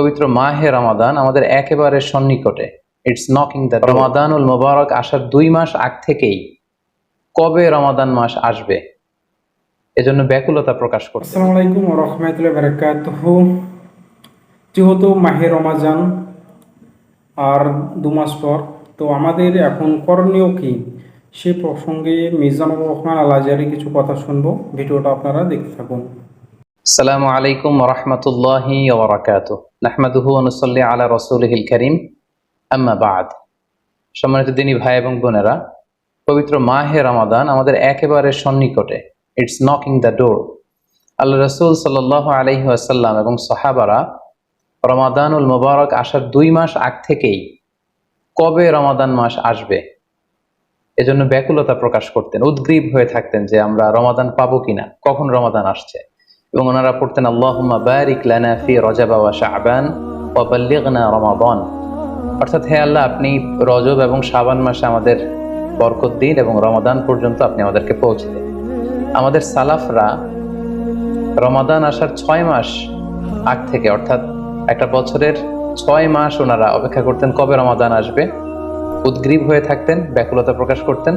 পবিত্র মাহে রমাদান আমাদের একেবারে সন্নিকটে। ইটস নকিং দ্য রমাদানুল মোবারক আসার দুই মাস আগ থেকেই কবে রমাদান মাস আসবে? এজন্য ব্যাকুলতা প্রকাশ করছে আসসালামু আলাইকুম রহমতুল্লাহ বারাকাতুহ। যেহেতু মাহে রমাজান আর দু মাস পর তো আমাদের এখন করণীয় কি? সে প্রসঙ্গে মিজানুর রহমান আল আজারি কিছু কথা শুনব। ভিডিওটা আপনারা দেখতে থাকুন। আসসালামু আলাইকুম রহমতুল্লাহি ওবরাকাত আলা করিম। আম্মা বাদ। সম্মানিত দিনী ভাই এবং বোনেরা, পবিত্র মাহে আমাদের একেবারে সন্নিকটে। ইটস নকিং দ্য ডোর আল্লাহ রসুল সাল্লাহ আলহি আসাল্লাম এবং সাহাবারা রমাদানুল মোবারক আসার দুই মাস আগ থেকেই কবে রমাদান মাস আসবে? এজন্য ব্যাকুলতা প্রকাশ করতেন, উদ্গ্রীব হয়ে থাকতেন যে আমরা রমাদান পাবো কিনা, কখন রমাদান আসছে। এবং ওনারা পড়তেন, আল্লাহুম্মা বারিক লানা ফি রজাবা ওয়া শাবান ওয়া অর্থাৎ, হে আল্লাহ, আপনি রজব এবং শাবান মাসে আমাদের বরকত দিন এবং রমাদান পর্যন্ত আপনি আমাদেরকে পৌঁছে দিন। আমাদের সালাফরা রমাদান আসার ছয় মাস আগ থেকে, অর্থাৎ একটা বছরের ছয় মাস ওনারা অপেক্ষা করতেন কবে রমাদান আসবে, উদ্গ্রীব হয়ে থাকতেন, ব্যাকুলতা প্রকাশ করতেন।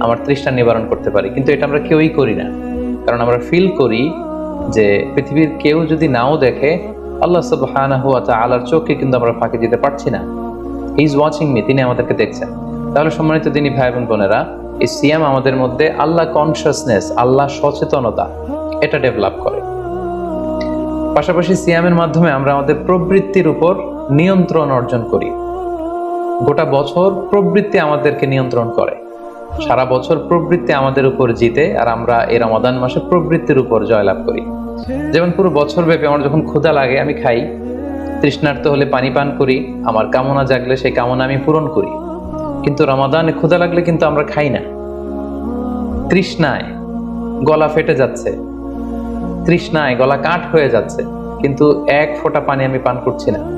আমার তৃষ্ণা নিবারণ করতে পারি। কিন্তু এটা আমরা কেউই করি না। কারণ আমরা ফিল করি যে পৃথিবীর কেউ যদি নাও দেখে, আল্লাহ সুবহানাহু ওয়া তাআলার চোখে কিন্তু আমরা ফাঁকি দিতে পারছি না। হি ইজ ওয়াচিং মি তিনি আমাদেরকে দেখছেন। তাহলে সম্মানিত দিনী ভাই এবং বোনেরা, এই সিয়াম আমাদের মধ্যে আল্লাহ কনসিয়াসনেস আল্লাহ সচেতনতা, এটা ডেভেলপ করে। পাশাপাশি সিয়ামের মাধ্যমে আমরা আমাদের প্রবৃত্তির উপর নিয়ন্ত্রণ অর্জন করি। গোটা বছর প্রবৃত্তি আমাদেরকে নিয়ন্ত্রণ করে। সারা বছর প্রবৃত্তি আমাদের উপর জিতে আর আমরা এই রমাদান মাসে প্রবৃত্তির উপর জয়লাভ করি। যেমন পুরো বছর ব্যাপী আমার যখন ক্ষুধা লাগে, আমি খাই। তৃষ্ণার্ত হলে পানি পান করি, আমার কামনা জাগলে সেই কামনা আমি পূরণ করি। কিন্তু রমাদানে ক্ষুধা লাগলে কিন্তু আমরা খাই না। তৃষ্ণায় গলা ফেটে যাচ্ছে। তৃষ্ণায় গলা কাঠ হয়ে যাচ্ছে। কিন্তু এক ফোঁটা পানি আমি পান করছি না।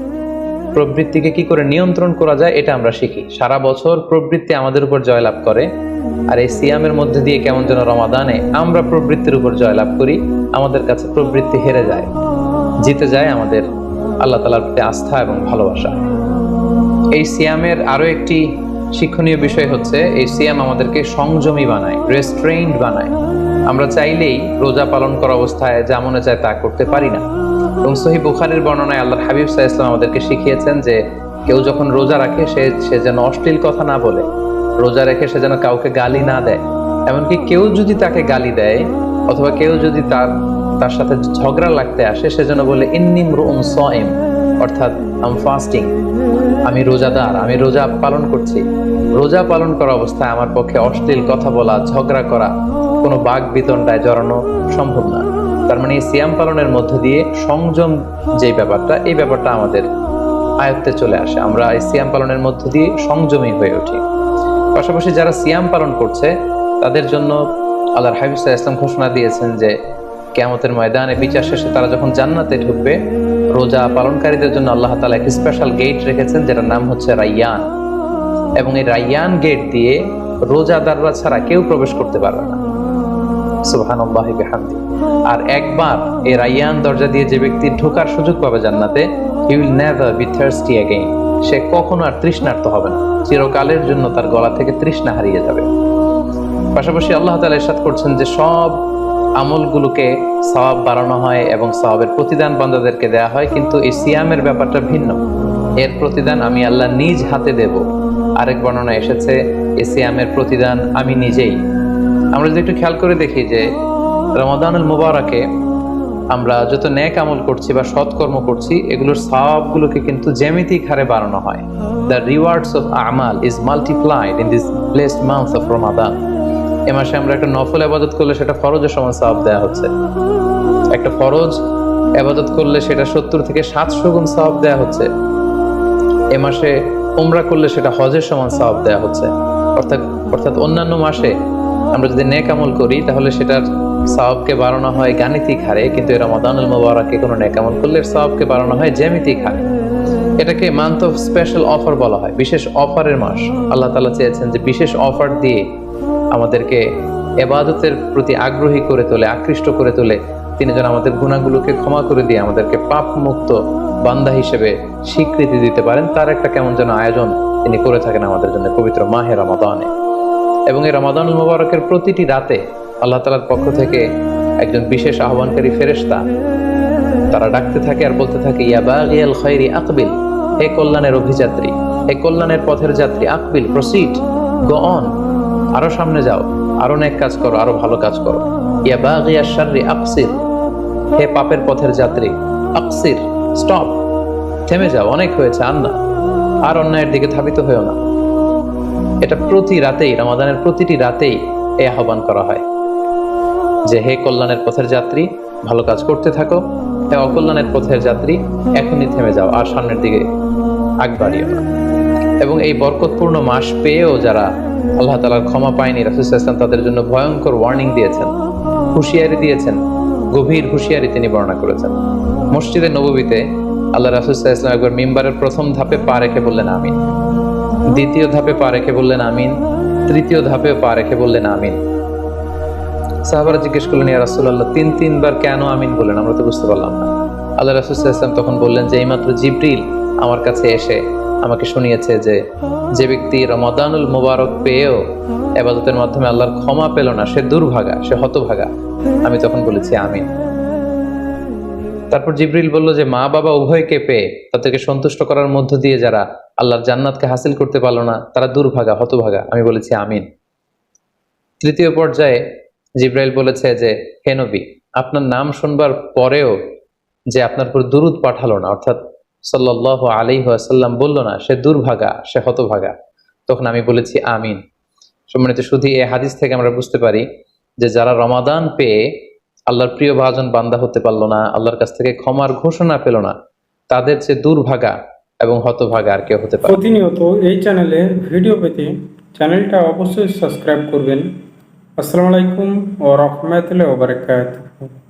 প্রবৃত্তিকে কি করে নিয়ন্ত্রণ করা যায়, এটা আমরা শিখি। সারা বছর প্রবৃত্তি আমাদের উপর জয়লাভ করে, আর এই সিয়ামের মধ্যে দিয়ে কেমন যেন রমাদানে আমরা প্রবৃত্তির উপর জয়লাভ করি, আমাদের কাছে প্রবৃত্তি হেরে যায়, জিতে যায় আমাদের আল্লাহ তালার প্রতি আস্থা এবং ভালোবাসা। এই সিয়ামের আরও একটি শিক্ষণীয় বিষয় হচ্ছে, এই সিয়াম আমাদেরকে সংযমী বানায় রেস্ট্রেইনড বানায়। আমরা চাইলেই রোজা পালন করা অবস্থায় যা মনে চায় তা করতে পারি না। এবং সহি বুখারির বর্ণনায় আল্লাহর হাবিব সাহা ইসলাম আমাদেরকে শিখিয়েছেন যে কেউ যখন রোজা রাখে, সে সে যেন অশ্লীল কথা না বলে। রোজা রেখে সে যেন কাউকে গালি না দেয়। এমনকি কেউ যদি তাকে গালি দেয়, অথবা কেউ যদি তার তার সাথে ঝগড়া লাগতে আসে, সে যেন বলে ইন্নিম রুম সয়েম অর্থাৎ আম ফাস্টিং আমি রোজাদার আমি রোজা পালন করছি রোজা পালন করা অবস্থায় আমার পক্ষে অশ্লীল কথা বলা, ঝগড়া করা কোনো বাঘ বিতণ্ডায় জড়ানো সম্ভব না। তার মানে এই সিয়াম পালনের মধ্য দিয়ে সংযম যে ব্যাপারটা, এই ব্যাপারটা আমাদের আয়ত্তে চলে আসে। আমরা এই সিয়াম পালনের মধ্য দিয়ে সংযমী হয়ে উঠি। পাশাপাশি যারা সিয়াম পালন করছে, তাদের জন্য আল্লাহর আলাইহি ইসলাম ঘোষণা দিয়েছেন যে, কেয়ামতের ময়দানে বিচার শেষে তারা যখন জান্নাতে ঢুকবে, রোজা পালনকারীদের জন্য আল্লাহ তালা এক স্পেশাল গেট রেখেছেন, যেটার নাম হচ্ছে রাইয়ান। এবং এই রাইয়ান গেট দিয়ে রোজাদাররা ছাড়া কেউ প্রবেশ করতে পারবে না। সুবহানাল্লাহি আর একবার এই রাইয়ান দরজা দিয়ে যে ব্যক্তি ঢোকার সুযোগ পাবে জান্নাতে he will never be thirsty again সে কখনো আর তৃষ্ণার্ত হবে না। চিরকালের জন্য তার গলা থেকে তৃষ্ণা হারিয়ে যাবে। পাশাপাশি আল্লাহ তাআলা ইরশাদ করছেন যে সব আমলগুলোকে সওয়াব বাড়ানো হয় এবং সওয়াবের প্রতিদান বান্দাদেরকে দেয়া হয়, কিন্তু এই সিয়ামের ব্যাপারটা ভিন্ন। এর প্রতিদান আমি আল্লাহ নিজ হাতে দেব। আরেক বর্ণনা এসেছে এই সিয়ামের প্রতিদান আমি নিজেই আমরা যদি একটু খেয়াল করে দেখি যে রমাদানুল মুবারকে আমরা যত ন্যাক আমল করছি বা সৎকর্ম করছি, এগুলোর সওয়াবগুলোকে কিন্তু জ্যামিতিক হারে বাড়ানো হয়। The rewards of Amal is multiplied in this blessed month of Ramadan এ মাসে আমরা একটা নফল আবাদত করলে সেটা ফরজের সমান সওয়াব দেওয়া হচ্ছে। একটা ফরজ আবাদত করলে সেটা সত্তর থেকে সাতশো গুণ সওয়াব দেওয়া হচ্ছে। এ মাসে উমরা করলে সেটা হজের সমান সওয়াব দেওয়া হচ্ছে। অর্থাৎ অর্থাৎ অন্যান্য মাসে আমরা যদি নেক আমল করি, তাহলে সেটার সওয়াবকে বাড়ানো হয় গাণিতিক হারে, কিন্তু রমাদানুল মুবারাকে কোনো নেক আমল করলে সওয়াবকে বাড়ানো হয় জ্যামিতিক হারে। এটাকে মান্থ অফ স্পেশাল অফার বলা হয়, বিশেষ অফারের মাস। আল্লাহ তাআলা চেয়েছেন যে বিশেষ অফার দিয়ে আমাদেরকে এবাদতের প্রতি আগ্রহী করে তোলে, আকৃষ্ট করে তোলে। তিনি যেন আমাদের গুণাগুলোকে ক্ষমা করে দিয়ে আমাদেরকে পাপ মুক্ত বান্দা হিসেবে স্বীকৃতি দিতে পারেন। তার একটা কেমন যেন আয়োজন তিনি করে থাকেন আমাদের জন্য পবিত্র মাহে রমাদানে। এবং এই রমাদানুল মুবারকের প্রতিটি রাতে আল্লাহ তালার পক্ষ থেকে একজন বিশেষ আহ্বানকারী ফেরেশতা তারা ডাকতে থাকে আর বলতে থাকে, ইয়া বাগিয়াল খায়রি আকবিল, হে কল্যাণের অভিযাত্রী, হে কল্যাণের পথের যাত্রী, আকবিল প্রসিড গো অন আরও সামনে যাও, আরও অনেক কাজ করো, আরও ভালো কাজ করো। ইয়া বাগিয়া শাররি, আকসির, হে পাপের পথের যাত্রী, আকসির স্টপ থেমে যাও, অনেক হয়েছে আর না আর অন্যায়ের দিকে ধাবিত হয়েও না। এটা প্রতি রাতেই, রমাদানের প্রতিটি রাতেই এই আহ্বান করা হয়। যে হে কল্যাণের পথের যাত্রী, ভালো কাজ করতে থাকো। হে অকল্যাণের পথের যাত্রী, এখনই থেমে যাও, আর সামনের দিকে আগ বাড়িও না। এবং এই বরকতপূর্ণ মাস পেয়েও যারা আল্লাহ তালার ক্ষমা পায়নি রাসুসাল্লাম তাদের জন্য ভয়ঙ্কর ওয়ার্নিং দিয়েছেন। হুঁশিয়ারি দিয়েছেন। গভীর হুঁশিয়ারি তিনি বর্ণনা করেছেন। মসজিদে নববীতে আল্লাহ রাসুসাল্লাম একবার মিম্বারের প্রথম ধাপে পা রেখে বললেন, আমিন। দ্বিতীয় ধাপে পা রেখে বললেন আমিন। তৃতীয় ধাপেও পা রেখে বললেন আমিন। সাহাবারা জিজ্ঞেস করলেন, ইয়া রাসূলুল্লাহ, তিন, তিনবার কেন আমিন বললেন? আমরা তো বুঝতে পারলাম না। আল্লাহ রাসুলাম তখন বললেন যে, এইমাত্র জিব্রিল আমার কাছে এসে আমাকে শুনিয়েছে যে যে ব্যক্তি রমাদানুল মুবারক পেয়েও এবাদতের মাধ্যমে আল্লাহর ক্ষমা পেল না, সে দুর্ভাগা, সে হতভাগা। আমি তখন বলেছি, আমিন। তারপর জিব্রিল বলল যে মা বাবা উভয়কে পেয়ে তাদেরকে সন্তুষ্ট করার মধ্য দিয়ে যারা আল্লাহর জান্নাতকে হাসিল করতে পারল না, তারা দুর্ভাগা, হতভাগা। আমি বলেছি আমিন। তৃতীয় পর্যায়ে জিব্রাইল বলেছে যে, হে নবী, আপনার নাম শুনবার পরেও যে আপনার উপর দুরুদ পাঠালো না, অর্থাৎ সাল্লাহ আলী আসাল্লাম বলল না, সে দুর্ভাগা, সে হতভাগা, তখন আমি বলেছি আমিন। সম্মানিত শুধু এই হাদিস থেকে আমরা বুঝতে পারি যে যারা রমাদান পেয়ে আল্লাহর প্রিয় ভাজন বান্দা হতে পারল না, আল্লাহর কাছ থেকে ক্ষমার ঘোষণা পেল না, তাদের যে দুর্ভাগা এবং হতভাগা আর কেউ হতে পারে প্রতিনিয়ত এই চ্যানেলে ভিডিও পেতে চ্যানেলটা অবশ্যই সাবস্ক্রাইব করবেন। আসসালামু আলাইকুম ও রহমতুল্লাহ ওবরাকাতুহু